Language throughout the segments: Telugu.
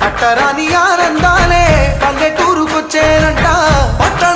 పట్టరాని ఆనందాలే పల్లెటూరుకొచ్చేనంట పట్టణ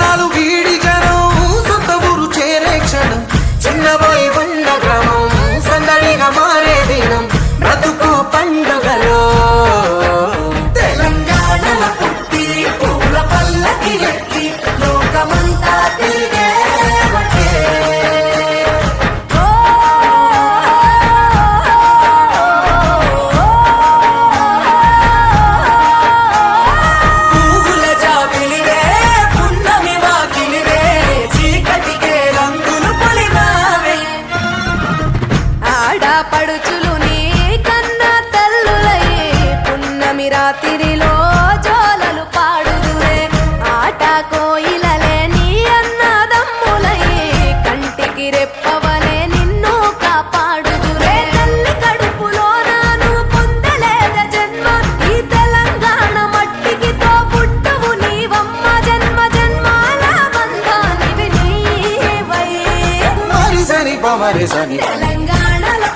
వరసని తెలంగాణలో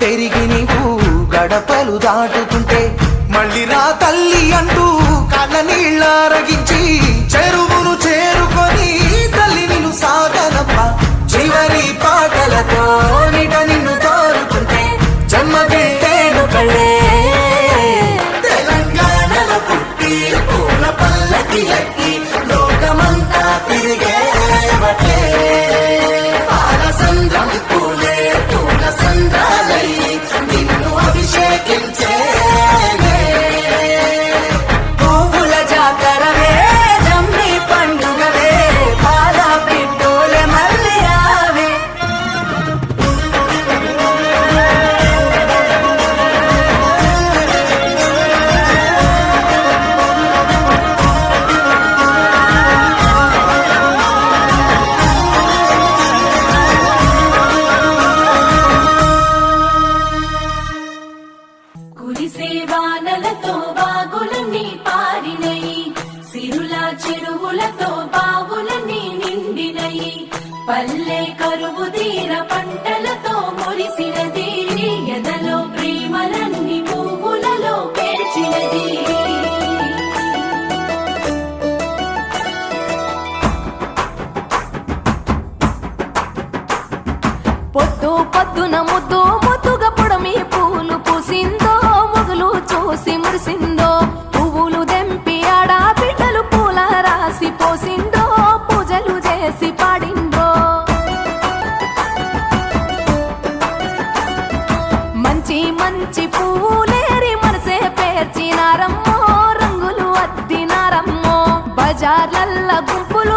పెరిగి నీవు గడపలు దాటుతుంటే మళ్ళీ నా తల్లి అంటూ కళ్ళ నీళ్ళారగించి చెరువును చేరుకొని తల్లి నిన్ను సాగనప్ప చివరి పాటలతో నిన్ను తోరుకుంటే జన్మదిట్టేను కళ్ళే పల్లకి పూల పల్లకి ఎక్కి లోకమంతా చార్లల్ల గుంపులు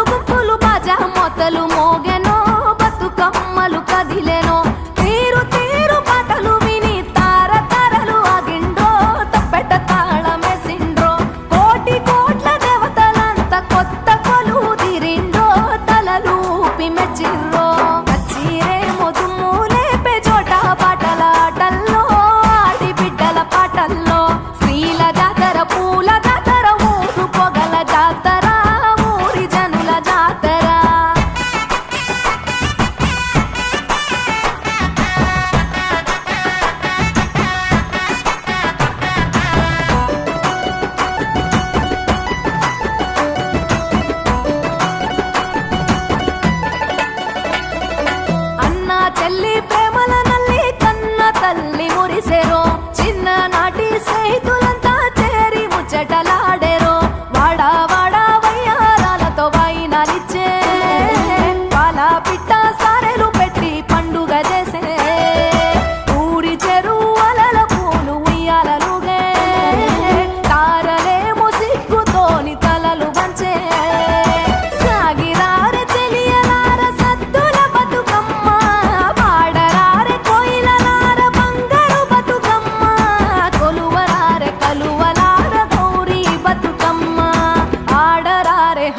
చెల్లి ప్రేమల నల్లి కన్న తల్లి మురిసెరో చిన్న నాటి స్నేహితు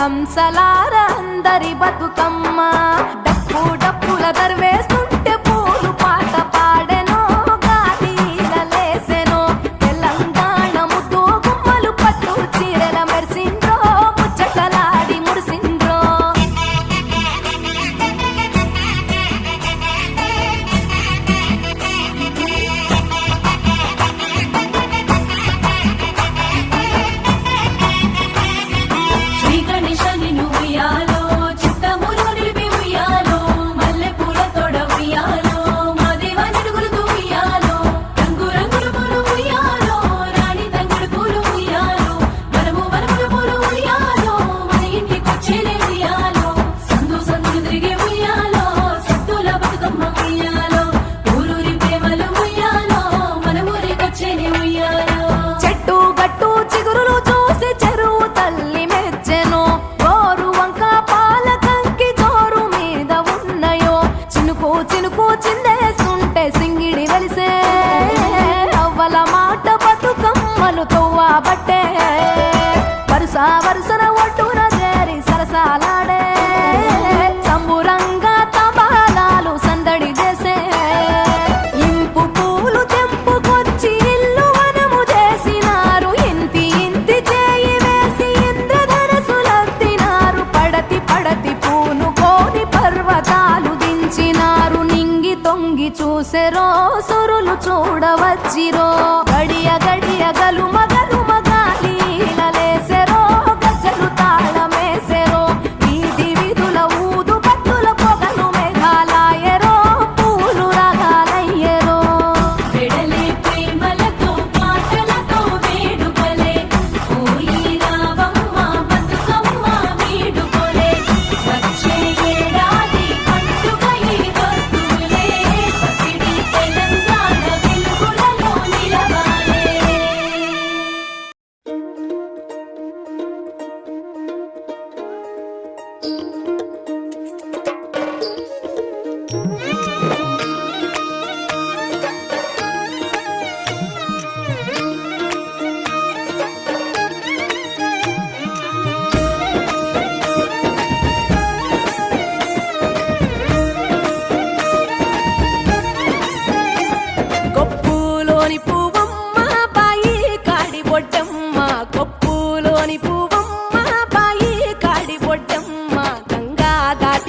హంసలారందరి బతుకమ్మ. డప్పు డప్పుల దర్వే చూసెరో సురులు చూడవచ్చిరో.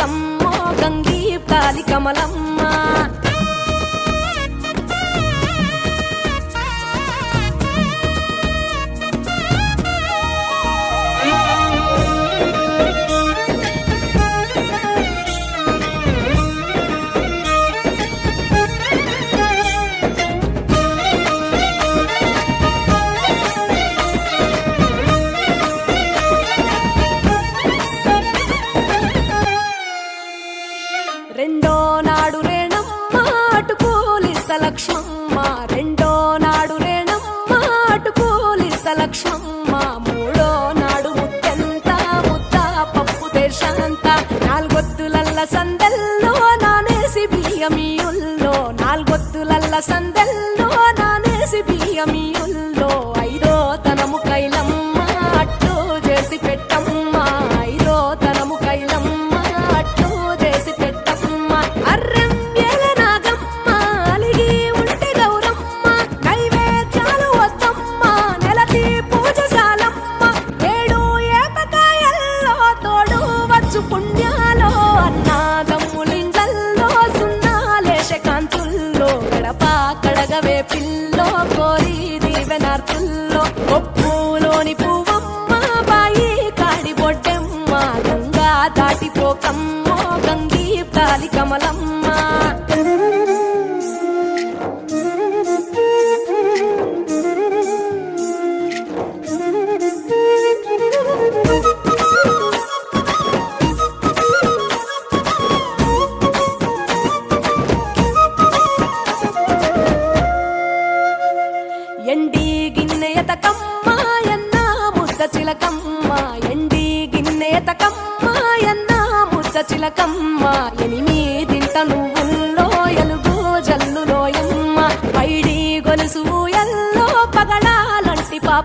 కమ్మో గంగీ కాలి కమలమ్మా. సందెల్లో నానేసి బియ్యమీ.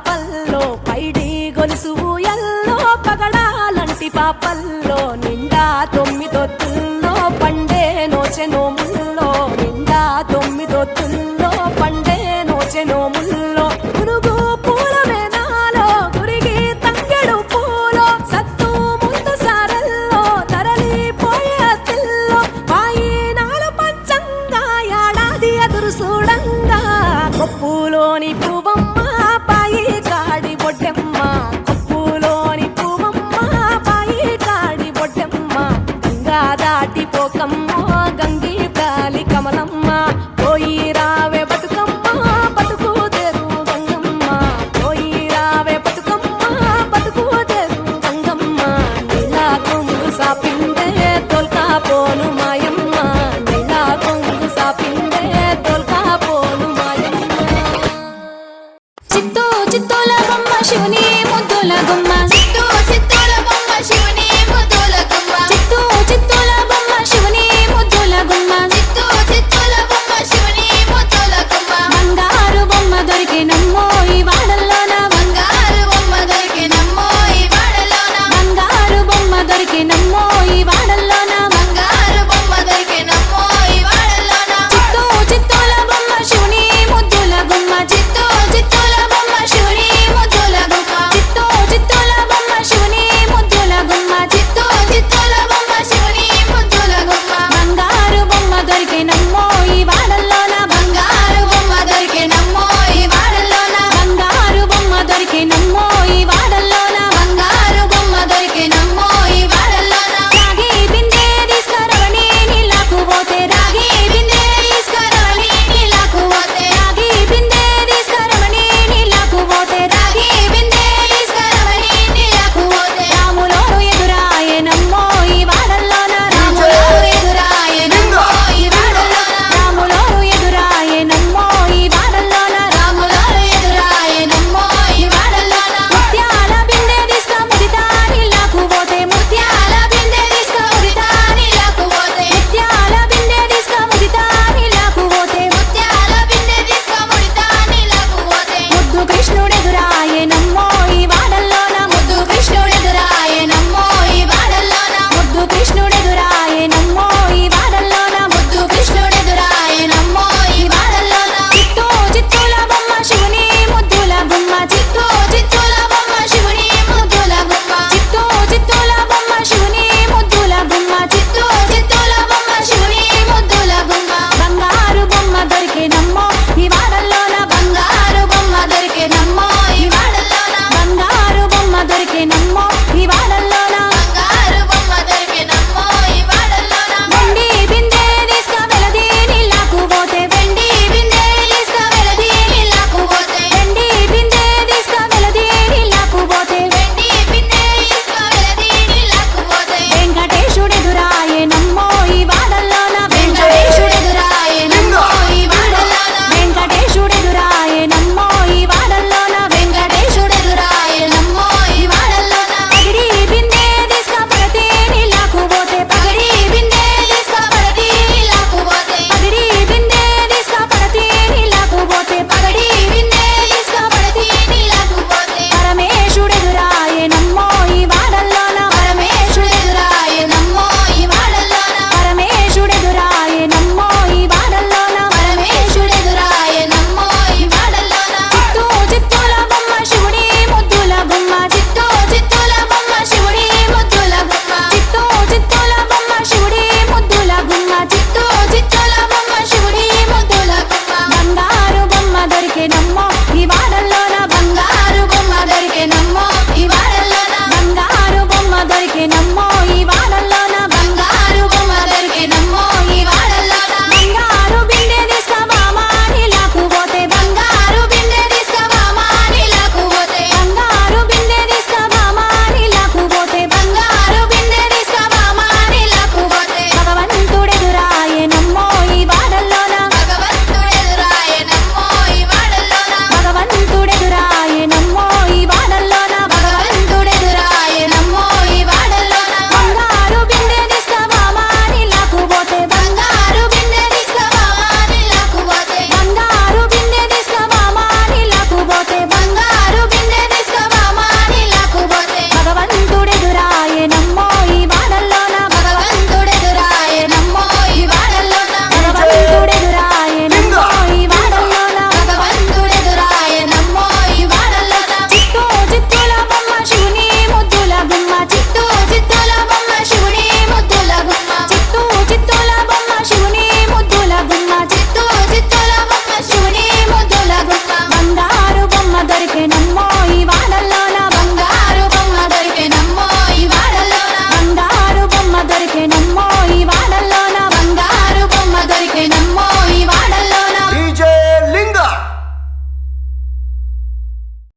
పాపల్లో పైడి గొలుసు ఎల్లో పగడాలంటి పాపల్లో నిండా తొమ్మిదొత్తుల్లో పండే నోచెనో నోచెనోముల్లో నిండా తొమ్మిదొత్తుల్లో